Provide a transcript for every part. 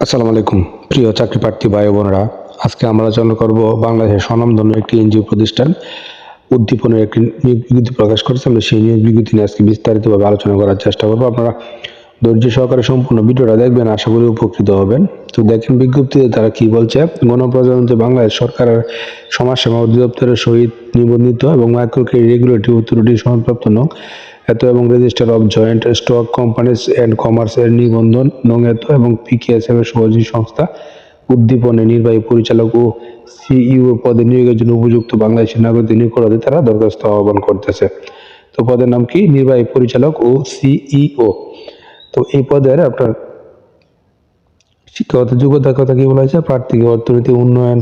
আসসালামু আলাইকুম, প্রিয় চাকরি প্রার্থী ভাই বোনেরা। আজকে আমরা আলোচনা করব বাংলাদেশের স্বনামধন্য একটি এনজিও প্রতিষ্ঠান। উদ্দীপনের একটি নিয়োগ বিজ্ঞপ্তি প্রকাশ করেছে। আমরা সেই নিয়োগ বিজ্ঞপ্তি নিয়ে আজকে বিস্তারিতভাবে আলোচনা করার চেষ্টা করব। আপনারা ধৈর্য সহকারে সম্পূর্ণ ভিডিওটা দেখবেন, আশা করি উপকৃত হবেন। তো দেখেন বিজ্ঞপ্তিতে তারা কি বলছে, গণপ্রজাতন্ত্রী বাংলাদেশ সরকারের সমাজসেবা অধিদপ্তরের সহিত নিবন্ধিত এবং মাইক্রো রেগুলেটরি অথরিটি সনদপ্রাপ্ত নং এত এবং register of joint stock companies and commerce এর নিবন্ধন নং এত এবং পিকেএসএফ এর সহযোগী সংস্থা উদ্দীপনে নির্বাহী পরিচালক ও সিইও পদে নিয়োগের জন্য উপযুক্ত বাংলাদেশি নাগরিকদের নিয়োগ করাতে তারা দরখাস্ত আহ্বান করতেছে। তো পদের নাম কি? নির্বাহী পরিচালক ও সিইও তো এই পদের আপনার শিক্ষাগত যোগ্যতার কথা কি বলা হয়েছে? প্রার্থীকে অর্থনীতি, উন্নয়ন,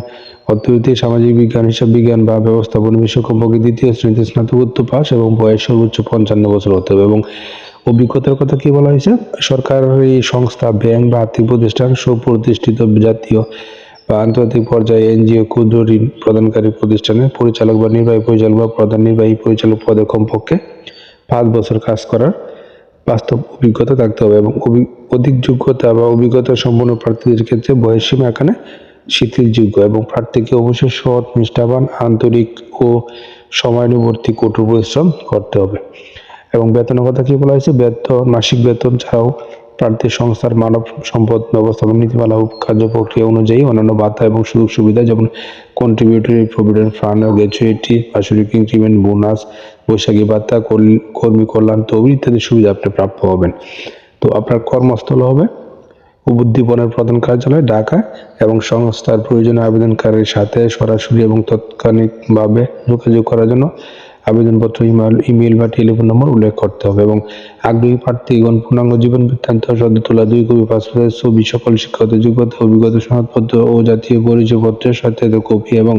অর্থনীতি, সামাজিক বিজ্ঞান, হিসাব বিজ্ঞান বা ব্যবস্থাপনা, বিষয় কমপক্ষে দ্বিতীয় শ্রেণীতে স্নাতকোত্তর পাস এবং বয়স সর্বোচ্চ পঞ্চান্ন বছর হতে হবে এবং অভিজ্ঞতার কথা কি বলা হয়েছে? সরকারি সংস্থা, ব্যাংক বা আর্থিক প্রতিষ্ঠান, সুপ্রতিষ্ঠিত জাতীয় বা আন্তর্জাতিক পর্যায়ে এনজিও, ক্ষুদ্র ঋণ প্রদানকারী প্রতিষ্ঠানের পরিচালক বা নির্বাহী পরিচালক বা প্রধান নির্বাহী পরিচালক পদে কমপক্ষে পাঁচ বছর কাজ করার বাস্তব অভিজ্ঞতা থাকতে হবে এবং অধিক যোগ্যতা বা অভিজ্ঞতা সম্পন্ন প্রার্থীদের ক্ষেত্রে বয়সীমা এখানে শিথিলযোগ্য এবং প্রার্থীকে অবশ্যই সৎ, নিষ্ঠাবান, আন্তরিক ও সময়ানুবর্তী কঠোর পরিশ্রম করতে হবে। এবং বেতনের কথা কি বলা হয়েছে? বেতন, মাসিক বেতন ছাড়াও প্রার্থী সংস্থার মানব সম্পদ ব্যবস্থাপনা নীতিমালা ও কার্যপ্রক্রিয়া অনুযায়ী অন্যান্য ভাতা এবং সুযোগ সুবিধা যেমন কন্ট্রিবিউটরি প্রভিডেন্ট ফান্ড গ্র্যাচুইটি বার্ষিক ইনক্রিমেন্ট বোনাস বৈশাখী ভাতা কর্মী কল্যাণ, তহবিল ইত্যাদি সুবিধা আপনি প্রাপ্য হবেন। তো আপনার কর্মস্থল হবে উদ্দীপনের প্রধান কার্যালয়, ঢাকা, এবং সংস্থার প্রয়োজনীয় আবেদনকারীর সাথে সরাসরি এবং তাৎক্ষণিকভাবে যোগাযোগ করার জন্য আবেদনপত্র, ইমেল বা টেলিফোন নম্বর উল্লেখ করতে হবে এবং আগ্রহী প্রার্থীগণ পূর্ণাঙ্গ জীবন বৃত্তান্ত, সদ্য তোলা দুই কপি পাসপোর্টের ছবি, সকল শিক্ষাগত যোগ্যতা, অভিজ্ঞতা, সনদপত্র ও জাতীয় পরিচয়পত্রের সাথে কপি এবং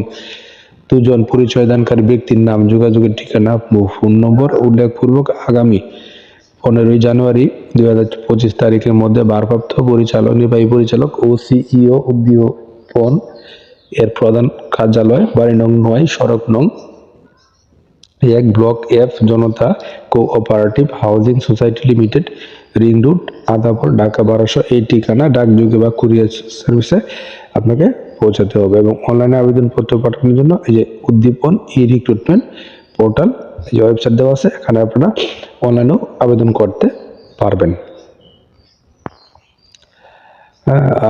দুজন পরিচয়দানকারী ব্যক্তির নাম, যোগাযোগের ঠিকানা ফোন নম্বর উল্লেখপূর্বক আগামী পনেরোই জানুয়ারি দুই হাজার পঁচিশ তারিখের মধ্যে ভারপ্রাপ্ত পরিচালক, নির্বাহী পরিচালক ও সিইও উদ্দীপন এর প্রধান কার্যালয় বাড়ি নং নয়, সড়ক নং এক block F Janata cooperative housing society limited ring road Adabor Dhaka বারোশো এই ঠিকানা, ডাকযোগে বা কুরিয়ার সার্ভিসে আপনাকে পৌঁছাতে হবে এবং অনলাইনে আবেদনপত্র পাঠানোর জন্য এই যে উদ্দীপন ই রিক্রুটমেন্ট পোর্টাল যে ওয়েবসাইট দেওয়া আছে, এখানে আপনারা অনলাইনেও আবেদন করতে পারবেন।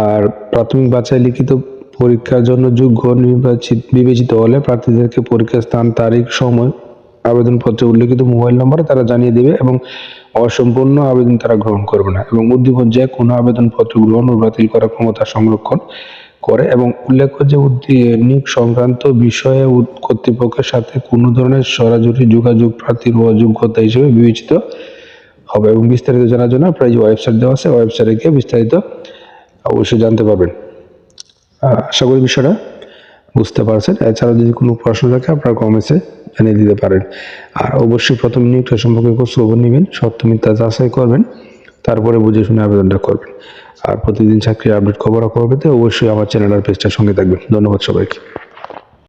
আর প্রাথমিক বাছাই লিখিত পরীক্ষার জন্য যোগ্য নির্বাচিত, বিবেচিত হলে প্রার্থীদেরকে পরীক্ষার স্থান, তারিখ, সময় আবেদনপত্রে উল্লেখিত মোবাইল নম্বরে তারা জানিয়ে দেবে এবং অসম্পূর্ণ আবেদন তারা গ্রহণ করবে না এবং উদ্দীপন যে কোনো আবেদনপত্র গ্রহণ ও বাতিল করার ক্ষমতা সংরক্ষণ করে এবং উল্লেখ্য যে নিয়োগ সংক্রান্ত বিষয়ে কর্তৃপক্ষের সাথে কোনো ধরনের সরাসরি যোগাযোগ প্রার্থীর অযোগ্যতা হিসেবে বিবেচিত হবে এবং বিস্তারিত জানার জন্য এই যে ওয়েবসাইট দেওয়া আছে ওয়েবসাইটে গিয়ে বিস্তারিত অবশ্যই জানতে পারবেন। আশা করি বিষয়টা বুঝতে পারছেন। এছাড়া যদি কোনো প্রশ্ন থাকে, আপনারা কমেন্টসে জানিয়ে দিতে পারেন। আর অবশ্যই প্রথম নিয়োগটা সম্পর্কে খবর নেবেন, সত্য মিথ্যা যাচাই করবেন, তারপরে বুঝে শুনে আবেদনটা করবেন। আর প্রতিদিন চাকরির আপডেট খবর খবর পেতে অবশ্যই আমার চ্যানেল আর পেজটার সঙ্গে থাকবেন। ধন্যবাদ সবাইকে।